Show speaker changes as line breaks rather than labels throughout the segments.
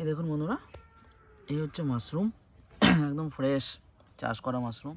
এই দেখুন বন্ধুরা, এই হচ্ছে মাশরুম, একদম ফ্রেশ চাষ করা মাশরুম।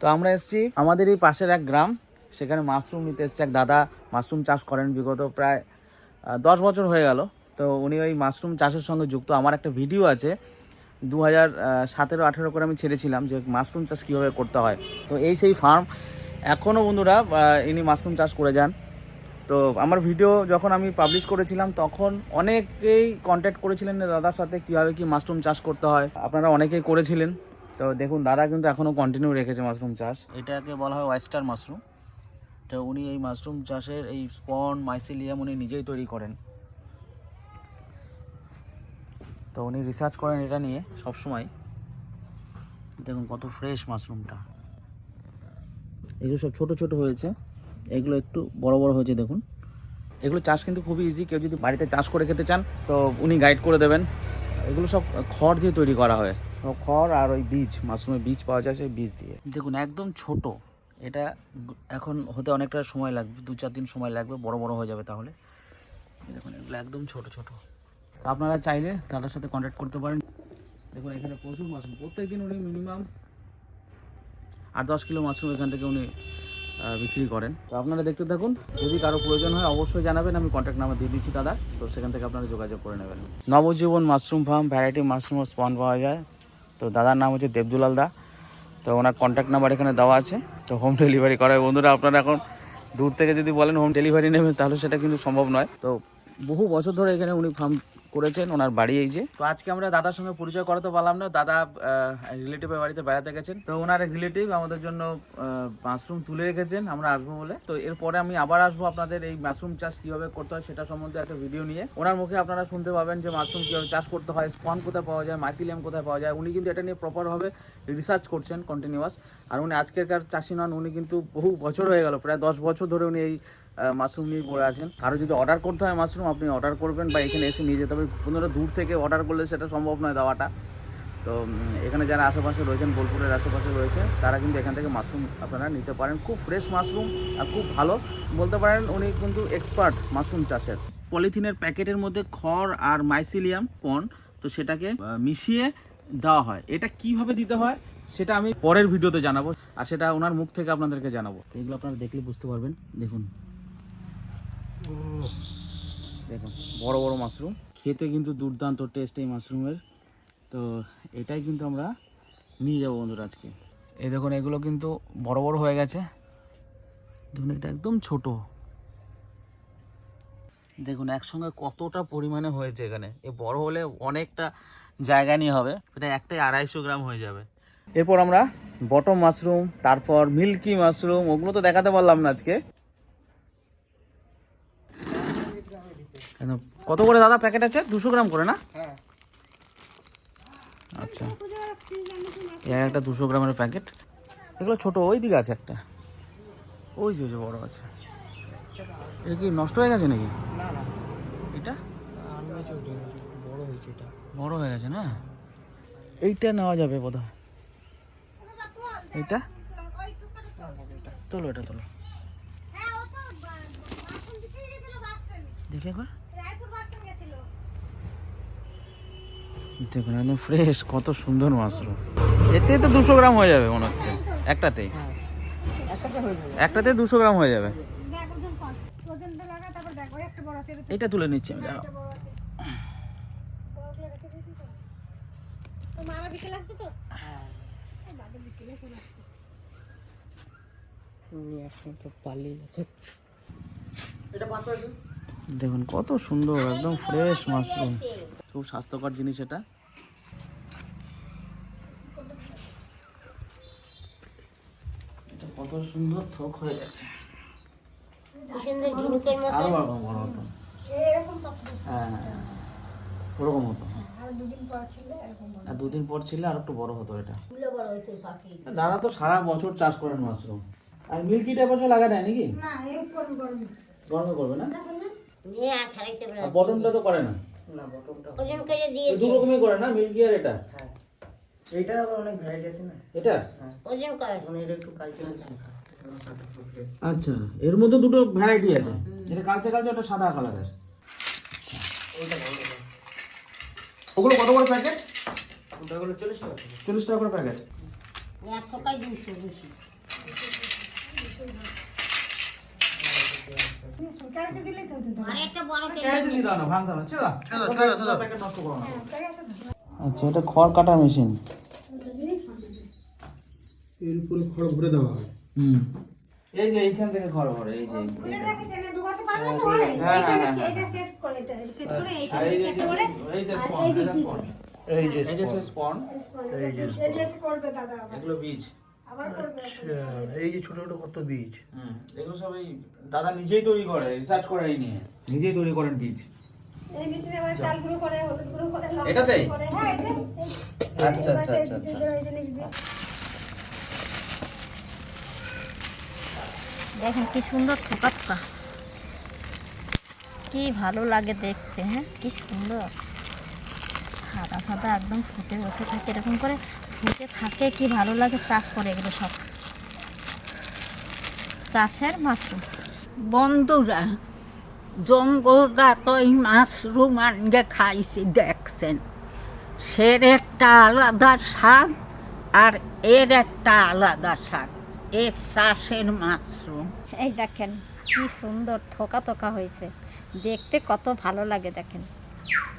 তো আমরা এসেছি আমাদের এই পাশের এক গ্রাম, সেখানে মাশরুম নিতে এসেছে এক দাদা। মাশরুম চাষ করেন বিগত প্রায় দশ বছর হয়ে গেল। তো উনি ওই মাশরুম চাষের সঙ্গে যুক্ত। আমার একটা ভিডিও আছে দু হাজার সতেরো, আঠেরো করে আমি ছেড়েছিলাম যে মাশরুম চাষ কীভাবে করতে হয়। তো এই সেই ফার্ম এখনও বন্ধুরা ইনি মাশরুম চাষ করে যান। তো আমার ভিডিও যখন আমি পাবলিশ করেছিলাম, তখন অনেকেই কন্ট্যাক্ট করেছিলেন দাদার সাথে কীভাবে কি মাশরুম চাষ করতে হয়? আপনারা অনেকেই করেছিলেন। তো দেখুন, দাদা কিন্তু এখনও কন্টিনিউ রেখেছে মাশরুম চাষ। এটাকে বলা হয় ওয়েস্টার মাশরুম তো উনি এই মাশরুম চাষের এই স্পন মাইসিলিয়াম উনি নিজেই তৈরি করেন। তো উনি রিসার্চ করেন এটা নিয়ে সবসময়। দেখুন কত ফ্রেশ মাশরুমটা এগুলো সব ছোট ছোট হয়েছে। এগুলো একটু বড় বড় হয়েছে, দেখুন। এগুলো চাষ কিন্তু খুবই ইজি কেউ যদি বাড়িতে চাষ করে খেতে চান, তো উনি গাইড করে দেবেন। এগুলো সব খড় দিয়ে তৈরি করা হয়। সব খড় আর ওই বীজ মাশরুমের বীজ পাওয়া যায় সেই বীজ দিয়ে। দেখুন, একদম ছোট। এটা এখন হতে অনেকটা সময় লাগবে, দু চার দিন সময় লাগবে, বড় বড় হয়ে যাবে তাহলে। দেখুন, এগুলো একদম ছোট ছোট। আপনারা চাইলে দাদার সাথে কন্ট্যাক্ট করতে পারেন। দেখুন, এখানে প্রচুর মাশরুম। প্রত্যেকদিন উনি মিনিমাম আট দশ কিলো মাশরুম এখান থেকে উনি বিক্রি করেন। তো আপনারা দেখতে থাকুন যদি কারও প্রয়োজন হয় অবশ্যই জানাবেন আমি কন্ট্যাক্ট নাম্বার দিয়ে দিচ্ছি দাদা তো সেখান থেকে আপনারা যোগাযোগ করে নেবেন। Nabajiban mushroom farm variety mushroom ও স্পন পাওয়া যায়। তো দাদার নাম হচ্ছে দেবদুলাল দা। তো ওনার কন্ট্যাক্ট নাম্বার এখানে দেওয়া আছে। তো হোম ডেলিভারি করা হয় বন্ধুরা আপনারা এখন দূর থেকে যদি বলেন হোম ডেলিভারি নেবেন তাহলে সেটা কিন্তু সম্ভব নয়। তো বহু বছর ধরে এখানে উনি ফার্ম করেছেন, ওনার বাড়ি এই যে। তো আজকে আমরা দাদার সঙ্গে পরিচয় করাতে পারলাম না। দাদা রিলেটিভের বাড়িতে বেড়াতে গেছেন। তো ওনার রিলেটিভ আমাদের জন্য মাশরুম তুলে রেখেছেন, আমরা আসব বলে। তো এরপরে আমি আবার আসব আপনাদের এই মাশরুম চাষ কীভাবে করতে হয় সেটা সম্বন্ধে একটা ভিডিও নিয়ে। ওনার মুখে আপনারা শুনতে পাবেন যে মাশরুম কীভাবে চাষ করতে হয় স্পন কোথায় পাওয়া যায় মাইসিলিয়াম কোথায় পাওয়া যায়। উনি কিন্তু এটা নিয়ে প্রপারভাবে রিসার্চ করছেন কন্টিনিউয়াস আর উনি আজকেরকার চাষি নন, উনি কিন্তু বহু বছর হয়ে গেল, প্রায় দশ বছর ধরে উনি এই মাশরুম নিয়ে পড়ে আছেন। কারও যদি অর্ডার করতে হয় মাশরুম, আপনি অর্ডার করবেন বা এখানে এসে নিয়ে যেতে হবে। পনেরো দূর থেকে অর্ডার করলে সেটা সম্ভব নয় দেওয়াটা। তো এখানে যারা আশেপাশে রয়েছেন, বোলপুরের আশেপাশে রয়েছে, তারা কিন্তু এখান থেকে মাশরুম আপনারা নিতে পারেন। খুব ফ্রেশ মাশরুম আর খুব ভালো। বলতে পারেন উনি কিন্তু এক্সপার্ট মাশরুম চাষের। পলিথিনের প্যাকেটের মধ্যে খড় আর মাইসিলিয়াম পন তো সেটাকে মিশিয়ে দেওয়া হয়। এটা কীভাবে দিতে হয় সেটা আমি পরের ভিডিওতে জানাব। আর সেটা ওনার মুখ থেকে আপনাদেরকে জানাব। এগুলো আপনারা দেখলে বুঝতে পারবেন। দেখুন। দেখুন, বড় বড় মাশরুম খেতে কিন্তু দুর্দান্ত টেস্ট এই মাশরুমের তো এটাই কিন্তু আমরা নিয়ে যাব বন্ধুরা আজকে। এই দেখুন, এগুলো কিন্তু বড় বড় হয়ে গেছে। দেখুন এটা একদম ছোট। দেখুন, একসঙ্গে কতটা পরিমাণে হয়েছে এখানে। এ বড় হলে অনেকটা জায়গা নিয়ে হবে। এটা একটাই আড়াইশো গ্রাম হয়ে যাবে। এরপর আমরা বটম মাশরুম তারপর মিল্কি মাশরুম ওগুলো তো দেখাতে পারলাম না আজকে কেন কত করে দাদা প্যাকেট আছে? দুশো গ্রাম করে না? আচ্ছা। এর একটা দুশো গ্রামের প্যাকেট। এগুলো ছোট ওই দিকে আছে একটা। ওই যে বড় আছে। এটা কি নষ্ট হয়ে গেছে নাকি? এটা?
বড় হয়েছে এটা।
বড় হয়ে গেছে না? এইটা নেওয়া যাবে বোধ হয় এইটা? তোলো এটা তোলো। দেখি একবার। দেখুন, একদম ফ্রেশ কত সুন্দর মাশরুম। এতে তো দুশো গ্রাম হয়ে যাবে মনে হচ্ছে। একটাতেই।
একটাতে
দুশো গ্রাম হয়ে যাবে।
এটা
তুলে নিচ্ছি আমি দেখুন, কত সুন্দর, একদম ফ্রেশ মাশরুম। খুব স্বাস্থ্যকর জিনিস এটা। কত সুন্দর থোক হয়ে গেছে। আরও বড় বড় হতো হ্যাঁ হ্যাঁ, ওরকম হতো
আর দুদিন পর ছিল
আর দুদিন পর ছিল আর একটু বড় হতো এটা। দাদা তো সারা বছর চাষ করেন মাশরুম। আর মিল্কিটা বছর লাগা দেয় নাকি?
গরম
করবে। না?
না শুনুন
আর বটনটা তো করে না।
না
রকমই করে না মিল্কি আর এটা?
হ্যাঁ। আবার অনেক ভ্যারাইটি আছে না?
এটা?
হ্যাঁ। এটা একটু কালচারাল
আচ্ছা এর মধ্যে দুটো ভ্যারাইটি আছে। এটা কালচে কালচে ওটা সাদা কালারের ওগুলো কত করে প্যাকেট
ওটাগুলো চল্লিশ টাকা
চল্লিশ টাকা করে প্যাকেট
একশো দুশো
আচ্ছা এটা খড় কাটার মেশিন
এর উপরে খড় ভরে দেওয়া হয়
হুম এই যে এইখান থেকে খড় ভরে এই যে এই যে,
খুলে
এইখান।
রাখেছে না ঢুকাতে পারবে তো ঘরে
হ্যাঁ, হ্যাঁ,
এটা সেট করে এটা সেট করে
আর
এইখানে
এই যে
একটা করে
এই যে
আর
স্পন
এই
এই যে
দিক
স্পন
এই যে
এই যে সে স্পন
এই যে
এই যে করবে দাদা আবার
এগুলো বীজ
আবার
এই যে ছোট ছোট কত বীজ
হুম এগুলো সব এই দাদা নিজেই তৈরি করে রিসার্চ করে এই নিয়ে নিজেই তৈরি করেন বীজ
এই মেশিনে আবার চাল গুঁড়ো করে হলুদ গুঁড়ো করে লঙ্কা
এটাতেই?
করে হ্যাঁ এই যে এই-
আচ্ছা, আচ্ছা, আচ্ছা, আচ্ছা,
এই জিনিস দিয়ে
দেখেন কি সুন্দর থোকা থোকা কি ভালো লাগে দেখতে হ্যাঁ? কি সুন্দর। সাদা সাদা একদম ফুটে বসে থাকে, এরকম করে ফুটে থাকে, কি ভালো লাগে, চাষ করে এগুলো সব। চাষের মাশরুম
বন্ধুরা জঙ্গলদাত এই মাশরুম আনগে খাইছি, দেখছেন? সের একটা আলাদা স্বাদ আর এর একটা আলাদা স্বাদ। চাষের মাশরুম
এই দেখেন, কি সুন্দর থোকা থোকা হয়েছে। দেখতে কত ভালো লাগে দেখেন।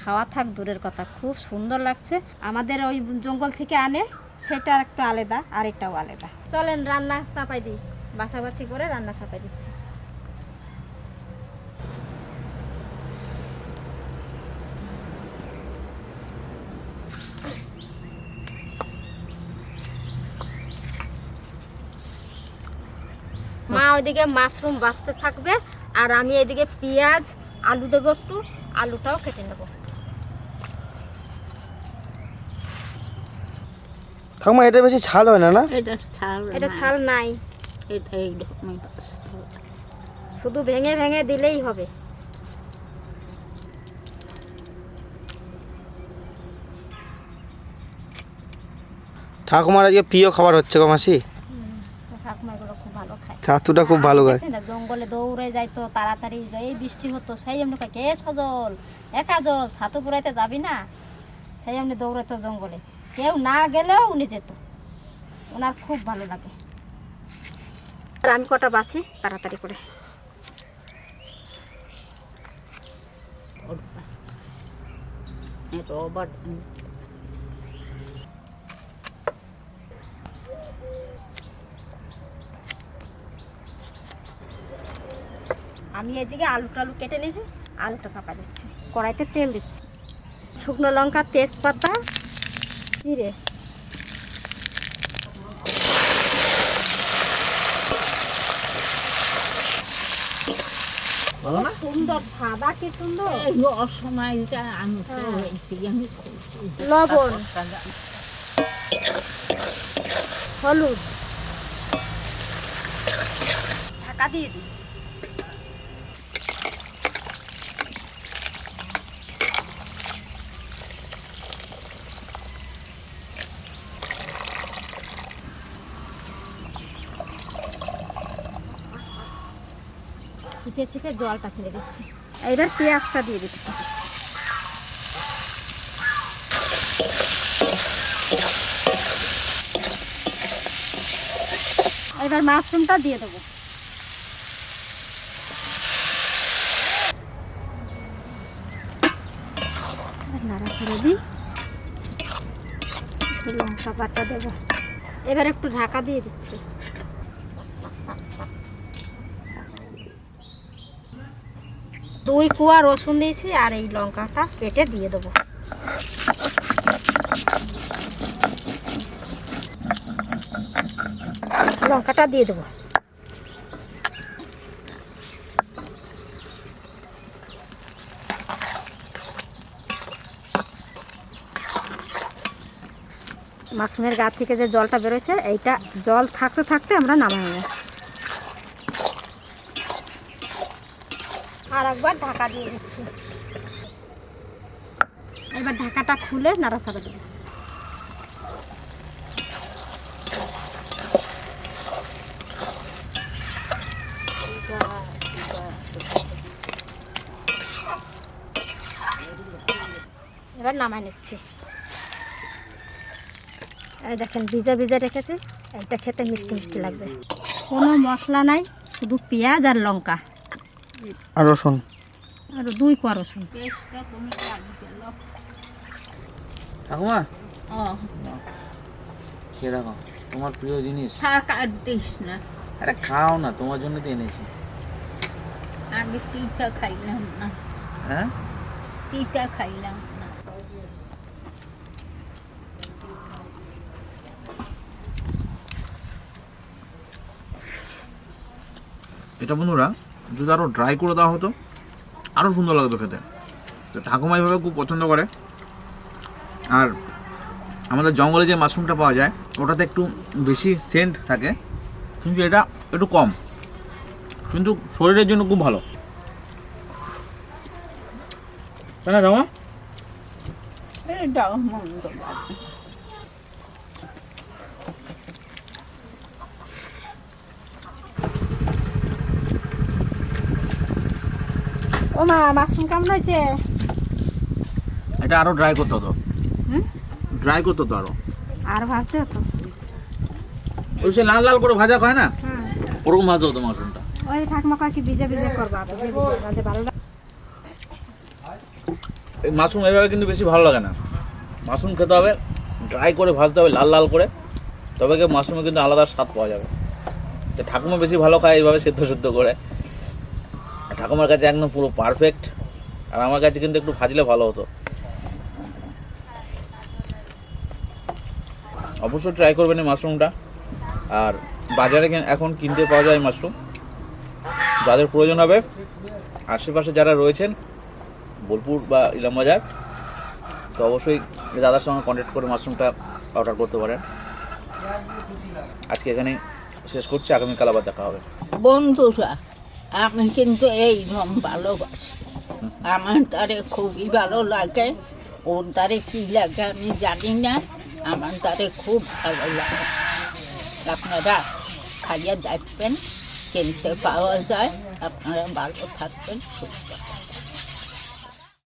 খাওয়া থাক, দূরের কথা। খুব সুন্দর লাগছে। আমাদের ওই জঙ্গল থেকে আনে সেটা একটা আলাদা আর এটাও আলাদা। চলেন, রান্না চাপাই দিই। বাছাবাছি করে রান্না চাপাই দিচ্ছি মা ওইদিকে মাশরুম বাঁচতে থাকবে। আর আমি এদিকে পেঁয়াজ আলু দেবো একটু আলুটাও কেটে নেব।
ঠাকুমা এটা বেশি ছাল হয় না না?
এটা ছাল
এটা ছাল নাই। শুধু ভেঙে ভেঙে দিলেই হবে।
ঠাকুমার আজকে প্রিয় খাবার হচ্ছে গো মাসি। ছাতুটা খুব ভালো গায়।
জঙ্গলে দৌড়ে যাইতো তাড়াতাড়ি এই বৃষ্টি হতো সেই এমনি কে সজল? এ কাজল ছাতু পুরাইতে যাবি না? সেই এমনি দৌড়াতো জঙ্গলে। কেউ না গেলেও উনি যেত। ওনার খুব ভালো লাগে। আর আমি কটা বাছি তাড়াতাড়ি করে।
রবার
আমি এদিকে আলু টালু কেটে নিয়েছি আলুটা চাপা দিচ্ছি। কড়াইতে তেল দিচ্ছি। শুকনো লঙ্কা তেজপাতা জিরে। সুন্দর সাদা কি সুন্দর?
খুশি
লবণ। হলুদ। ঢাকা দিয়ে দিই। চিপে চিপে জলটা ফেলে দিচ্ছি। এবার পেঁয়াজটা দিয়ে দিচ্ছি। এবার মাশরুমটা দিয়ে দেবো। নাড়া করে দিই। লঙ্কা পাতা দেবো। এবার একটু ঢাকা দিয়ে দিচ্ছি। দুই কুয়া রসুন দিয়েছি আর এই লঙ্কাটা পেটে দিয়ে দেবো। লঙ্কাটা দিয়ে দেবো। মাশরুমের গা থেকে যে জলটা বেরোচ্ছে, এইটা জল থাকতে থাকতে আমরা নামাই আর একবার ঢাকা দিয়ে দিচ্ছি। এবার ঢাকাটা খুলে নাড়াচাড়া দেবো এবার নামাই নিচ্ছি। এই দেখেন, ভিজা ভিজা রেখেছে। এটা খেতে মিষ্টি মিষ্টি লাগবে। কোনো মশলা নাই, শুধু পেঁয়াজ আর লঙ্কা।
আর রসুন।
আর দুই কোয়া রসুন।
ঠাকুমা? খেয়ে দেখো তোমার প্রিয় জিনিস।
না।
আরে খাও না তোমার জন্য তো এনেছি।
আমি তিতা খাইলাম না।
হ্যাঁ?
তিতা খাইলাম না।
এটা বন্ধুরা যদি আরও ড্রাই করে দেওয়া হতো আরও সুন্দর লাগতো খেতে। তো ঠাকুমা এইভাবে খুব পছন্দ করে। আর আমাদের জঙ্গলে যে মাশরুমটা পাওয়া যায়, ওটাতে একটু বেশি সেন্ট থাকে, কিন্তু এটা একটু কম। কিন্তু শরীরের জন্য খুব ভালো। তাই না
এটাও মন্দ লাগে
ও মা মাশরুম কেমন হয়েছে?
এটা আরও ড্রাই করতে হতো। ড্রাই করতে হতো আরও
আর ভাজতে হতো?
ওই সে লাল লাল করে ভাজা হয় না?
হ্যাঁ
ওরকম ভাজা হতো মাশরুমটা।
ওই ঠাকুমা কয় কি ভিজে ভিজে করবা ভালো
এই মাশরুম এইভাবে কিন্তু বেশি ভালো লাগে না। মাশরুম খেতে হবে ড্রাই করে ভাজতে হবে লাল লাল করে। তবে কি মাশরুমে কিন্তু আলাদা স্বাদ পাওয়া যাবে। ঠাকুমা বেশি ভালো খায় এইভাবে সেদ্ধ সেদ্ধ করে। আর ঠাকুমার কাছে একদম পুরো পারফেক্ট আর আমার কাছে কিন্তু একটু ভাজলে ভালো হতো। অবশ্যই ট্রাই করবেন এই মাশরুমটা। আর বাজারে এখন কিনতে পাওয়া যায় মাশরুম। যাদের প্রয়োজন হবে, আশেপাশে যারা রয়েছেন, বোলপুর বা ইলাম বাজার, তো অবশ্যই দাদার সঙ্গে কন্ট্যাক্ট করে মাশরুমটা অর্ডার করতে পারেন। আজকে এখানেই শেষ করছি। আগামীকাল আবার দেখা হবে।
বন্ধুরা আমি কিন্তু এই ভালোবাসি। আমার তারে খুবই ভালো লাগে। ওর তারে কী লাগে আমি জানি না। আমার তারে খুব ভালো লাগে। আপনারা খাইয়া দেখবেন, কিনতে পাওয়া যায়। আপনারা ভালো থাকবেন, সুস্থ